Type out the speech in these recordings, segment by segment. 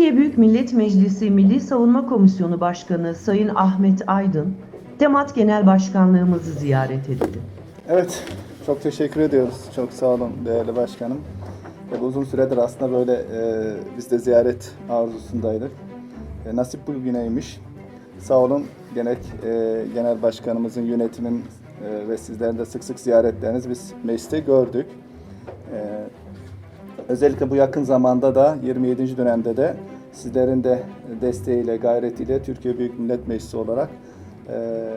Büyük Millet Meclisi Milli Savunma Komisyonu Başkanı Sayın Ahmet Aydın, Temat Genel Başkanlığımızı ziyaret etti. Evet, çok teşekkür ediyoruz. Çok sağ olun değerli başkanım. E, uzun süredir aslında böyle e, biz de ziyaret arzusundaydık. E, nasip bugüneymiş. Sağ olun genel, e, genel başkanımızın yönetimin e, ve sizlerin de sık sık ziyaretleriniz biz mecliste gördük. E, özellikle bu yakın zamanda da 27. dönemde de sizlerin de desteğiyle, gayretiyle Türkiye Büyük Millet Meclisi olarak e,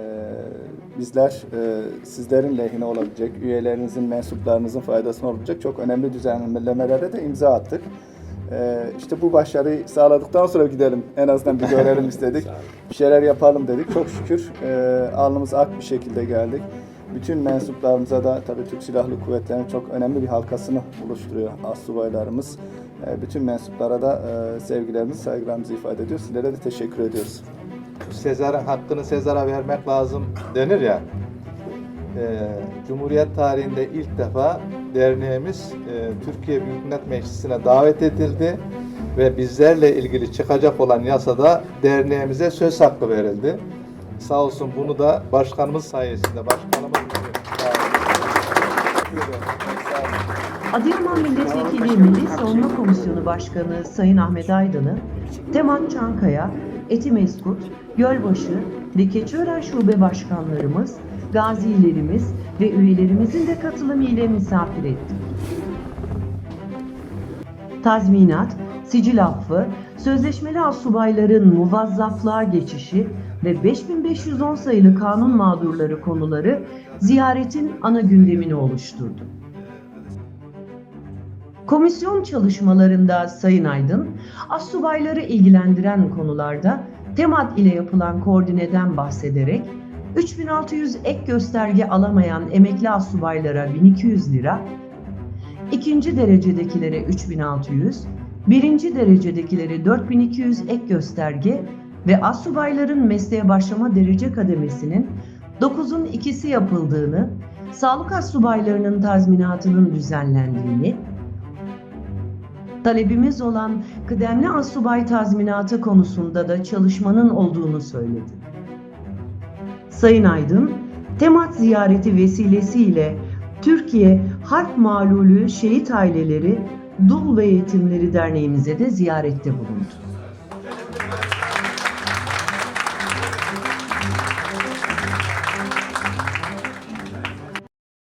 bizler e, sizlerin lehine olabilecek, üyelerinizin, mensuplarınızın faydasına olabilecek çok önemli düzenlemelere de imza attık. E, işte bu başarıyı sağladıktan sonra gidelim. En azından bir görelim istedik. Bir şeyler yapalım dedik. Çok şükür e, alnımız ak bir şekilde geldik. Bütün mensuplarımıza da tabii Türk Silahlı Kuvvetleri'nin çok önemli bir halkasını oluşturuyor astsubaylarımız. E, bütün mensuplara da e, sevgilerimizi, saygılarımızı ifade ediyoruz. Sizlere de teşekkür ediyoruz. Sezar'ın hakkını Sezar'a vermek lazım denir ya. Ee, Cumhuriyet tarihinde ilk defa derneğimiz e, Türkiye Büyük Millet Meclisi'ne davet edildi ve bizlerle ilgili çıkacak olan yasada derneğimize söz hakkı verildi. Sağ olsun bunu da başkanımız sayesinde başkanımız Adıyaman Milletvekili Milli Savunma Komisyonu Başkanı Sayın Ahmet Aydın'ı, Temat Çankaya, Etimeskut, Gölbaşı ve Keçiören Şube Başkanlarımız, gazilerimiz ve üyelerimizin de katılımı ile misafir ettik. Tazminat, sicil affı, sözleşmeli astsubayların muvazzaflığa geçişi ve 5510 sayılı kanun mağdurları konuları ziyaretin ana gündemini oluşturdu. Komisyon çalışmalarında Sayın Aydın, astsubayları ilgilendiren konularda temat ile yapılan koordineden bahsederek 3600 ek gösterge alamayan emekli astsubaylara 1200 lira, ikinci derecedekilere 3600, birinci derecedekilere 4200 ek gösterge ve astsubayların mesleğe başlama derece kademesinin 9'un ikisi yapıldığını, sağlık astsubaylarının tazminatının düzenlendiğini, talebimiz olan kıdemli asubay tazminatı konusunda da çalışmanın olduğunu söyledi. Sayın Aydın, temat ziyareti vesilesiyle Türkiye Harp Malulü Şehit Aileleri Dul ve Yetimleri Derneğimize de ziyarette bulundu.